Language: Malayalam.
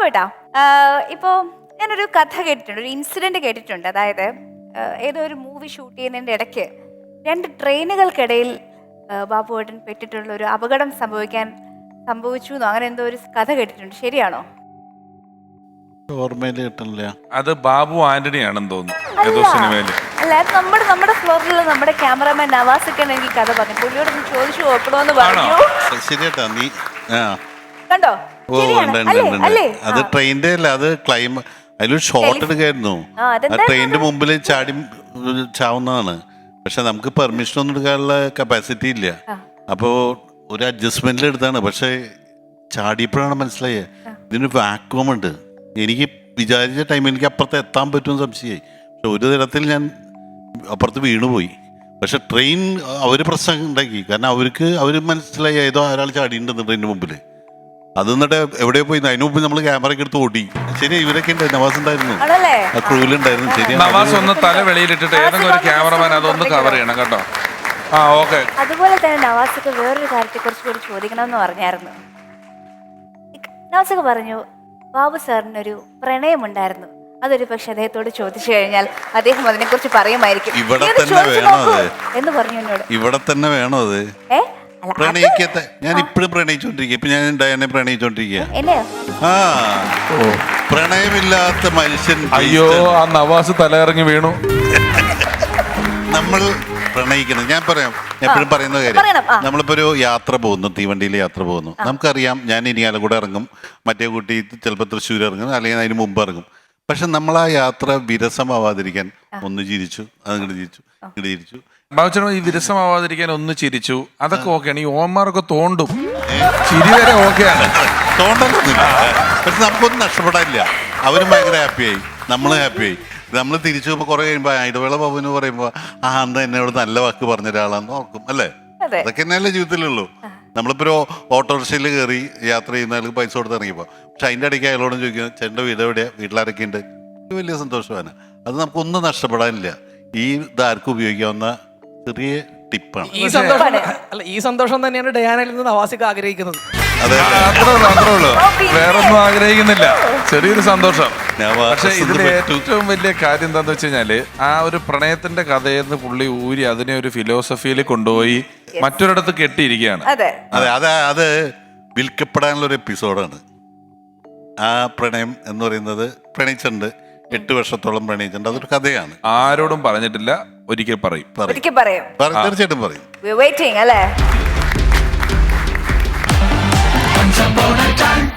ബാബുട്ടാ ഇപ്പോ ഞാനൊരു കഥ കേട്ടിട്ടുണ്ട് ഒരു ഇൻസിഡന്റ് കേട്ടിട്ടുണ്ട്. അതായത് ഏതോ ഒരു മൂവി ഷൂട്ട് ചെയ്യുന്നതിന്റെ ഇടയ്ക്ക് രണ്ട് ട്രെയിനുകൾക്കിടയിൽ ബാബു ബാബുവേട്ടൻ പെട്ടിട്ടുള്ള ഒരു അപകടം സംഭവിക്കാൻ സംഭവിച്ചു എന്നോ അങ്ങനെ എന്തോ ഒരു കഥ കേട്ടിട്ടുണ്ട്. ശരിയാണോ? ഓർമ്മയിൽ കിട്ടണില്ല. അത് ബാബു ആന്റണി ആണെന്ന് തോന്നുന്നു ഏതോ അല്ല. സിനിമയിൽ. അല്ല അത് നമ്മുടെ നമ്മുടെ ഫ്ലോറിലുള്ള നമ്മുടെ ക്യാമറാമാൻ നവാസൊക്കെയാണ് എനിക്ക് കഥ പറഞ്ഞു പുള്ളിയോട് ചോദിച്ചു നോക്കണോന്ന് പറഞ്ഞു. ശരിയാട്ടാ നീ കണ്ടോ? അല്ലേ അത്. ട്രെയിനിന്റെ അല്ല അത് ക്ലൈം അതിലൊരു ഷോർട്ട് എടുക്കായിരുന്നു. ആ, ട്രെയിനിന്റെ മുമ്പിൽ ചാടി ചാവുന്നതാണ്. പക്ഷെ നമുക്ക് പെർമിഷൻ ഒന്നും എടുക്കാനുള്ള കപ്പാസിറ്റി ഇല്ല. അപ്പോ അപ്പോൾ ഒരു അഡ്ജസ്റ്റ്മെന്റിൽ എടുത്താണ്. പക്ഷെ ചാടിയപ്പോഴാണ് മനസ്സിലായത് ഇതിന് വാക്വം ഉണ്ട്. എനിക്ക് വിചാരിച്ച ടൈമിൽ എനിക്ക് അപ്പുറത്ത് എത്താൻ പറ്റുമെന്ന് സംശയമായി പക്ഷെ ഒരു തരത്തിൽ ഞാൻ അപ്പുറത്ത് വീണുപോയി. പക്ഷെ ട്രെയിൻ അവർ പ്രശ്നം ഉണ്ടാക്കി. കാരണം അവർക്ക് അവർ മനസ്സിലായി ഏതോ ഒരാൾ ചാടിയിട്ടുണ്ടെന്ന് ട്രെയിനിന് മുമ്പിൽ അത് എന്നിട്ട് എവിടെ പോയി. അതിനു മുമ്പ് നമ്മൾ ക്യാമറയ്ക്ക് എടുത്ത് ഓടി. ശരി ഇവരൊക്കെ നവാസ് ഉണ്ടായിരുന്നു. ആണല്ലേ? ആ ശരി നവാസ് ഒന്ന് തല വെളിയിലിട്ടിട്ട് ഏതെങ്കിലും ഒരു ക്യാമറമാൻ അതൊന്ന് കവർ ചെയ്യണം കേട്ടോ. ആ ഓക്കെ. അതുപോലെ തന്നെ നവാസക്ക് വേറൊരു കാര്യത്തെ കുറിച്ച് കൂടി ചോദിക്കണമെന്ന് പറഞ്ഞായിരുന്നു. ഇക്ക- നവാസക്ക് പറഞ്ഞു ബാബു സാറിനൊരു പ്രണയമുണ്ടായിരുന്നു. അതൊരു പക്ഷെ അദ്ദേഹത്തോട് ചോദിച്ചു കഴിഞ്ഞാൽ അദ്ദേഹം അതിനെക്കുറിച്ച് പറയുമായിരിക്കും. ഇവിടെ നീ അത് തന്നെ ചോദിച്ചു വേണോ നോക്കൂ അത്? എന്ന് പറഞ്ഞു എന്നോട്. ഇവിടെ തന്നെ വേണോ അതെ? ഏ? പ്രണയിക്കത്തെ ഞാൻ ഇപ്പോഴും പ്രണയിച്ചോണ്ടിരിക്കുക ഇപ്പൊ ഞാൻ ഡയനെ പ്രണയിച്ചോണ്ടിരിക്കുക എന്നെയോ ആ. പ്രണയമില്ലാത്ത മനുഷ്യൻ അയ്യോ ആ നവാസ് തലയിറങ്ങി വീണു. നമ്മൾ പ്രണയിക്കണം ഞാൻ പറയാം. എപ്പോഴും പറയുന്ന. കാര്യം. നമ്മളിപ്പോ ഒരു യാത്ര പോകുന്നു. തീവണ്ടിയിൽ യാത്ര പോകുന്നു. നമുക്കറിയാം ഞാൻ ഇനി അലകൂടെ ഇറങ്ങും. മറ്റേ കുട്ടി ചിലപ്പോൾ തൃശ്ശൂർ ഇറങ്ങും. അല്ലെങ്കിൽ അതിന് മുമ്പ് ഇറങ്ങും. പക്ഷെ നമ്മൾ ആ യാത്ര വിരസമാവാതിരിക്കാൻ ഒന്ന് ചിരിച്ചു അങ്ങോട്ട് ചിരിച്ചു ഇങ്ങോട്ട് ചിരിച്ചു. ബാബുച്ചേട്ടൻ ഈ വിരസമാവാതിരിക്കാൻ ഒന്ന് ചിരിച്ചു. അതൊക്കെ ഓക്കെയാണ്. ഈ ഓന്മാർക്ക് തോണ്ടും ചിരി വരെ ഓക്കെയാണ്. തോണ്ടൊന്നുമില്ല പക്ഷെ നമുക്കൊന്നും നഷ്ടപ്പെടാനില്ല. അവരും ഭയങ്കര ഹാപ്പിയായി. ഹാപ്പി ഹാപ്പിയായി. നമ്മൾ തിരിച്ചു പോകുമ്പോൾ കുറെ കഴിയുമ്പോൾ ഇടവേള ബാബുവിന് പറയുമ്പോൾ ആ അന്ന് എന്നോട് നല്ല വാക്ക് പറഞ്ഞ ഒരാളാന്ന് ഓർക്കും. അല്ലേ? അതെ. അതൊക്കെ തന്നെയല്ലേ ജീവിതത്തിലുള്ളൂ. നമ്മളിപ്പോ ഒരു ഓട്ടോറിക്ഷയിൽ കയറി യാത്ര ചെയ്യുന്ന പൈസ കൊടുത്ത് ഇറങ്ങിയപ്പോ പക്ഷെ അതിന്റെ ഇടയ്ക്ക് അയാളോട് ചോദിക്കും ചേട്ടന്റെ വീട് എവിടെയാണ് വീട്ടിലാരൊക്കെ ഉണ്ട് ഇത് വലിയ സന്തോഷമാണ്. അത് നമുക്കൊന്നും നഷ്ടപ്പെടാനില്ല. ഈ ഇതാർക്കും ഉപയോഗിക്കാവുന്ന ചെറിയ ടിപ്പാണ്. ഈ സന്തോഷം അല്ല ഈ സന്തോഷം തന്നെയാണ് ഡയാനയിൽ നിന്ന് നവാസിക്ക് ആഗ്രഹിക്കുന്നത്. അതെ അത്രേ ഉള്ളൂ അത്രേ ഉള്ളൂ. വേറൊന്നും ആഗ്രഹിക്കുന്നില്ല. ചെറിയൊരു സന്തോഷം. പക്ഷെ ഇതിൽ ഏറ്റവും വലിയ കാര്യം എന്താണെന്ന് വെച്ച് കഴിഞ്ഞാൽ ആ ഒരു പ്രണയത്തിന്റെ കഥയെന്ന് പുള്ളി ഊരി അതിനെ ഒരു ഫിലോസഫിയിൽ കൊണ്ടുപോയി മറ്റൊരിടത്ത് കെട്ടിയിരിക്കുകയാണ്. അതെ. അതെ അത് അത് വിൽക്കപ്പെടാനുള്ള ഒരു എപ്പിസോഡാണ്. ആ പ്രണയം എന്ന് പറയുന്നത് പ്രണയിച്ചിട്ടുണ്ട്. എട്ട് വർഷത്തോളം പ്രണയിച്ചിട്ടുണ്ട്. അതൊരു കഥയാണ്. ആരോടും പറഞ്ഞിട്ടില്ല ഒരിക്കൽ പറയും. പറയും. ഒരിക്കൽ പറയും. പറ- തീർച്ചയായിട്ടും പറയും. വെയിറ്റിംഗ് അല്ലേ? Once upon a time,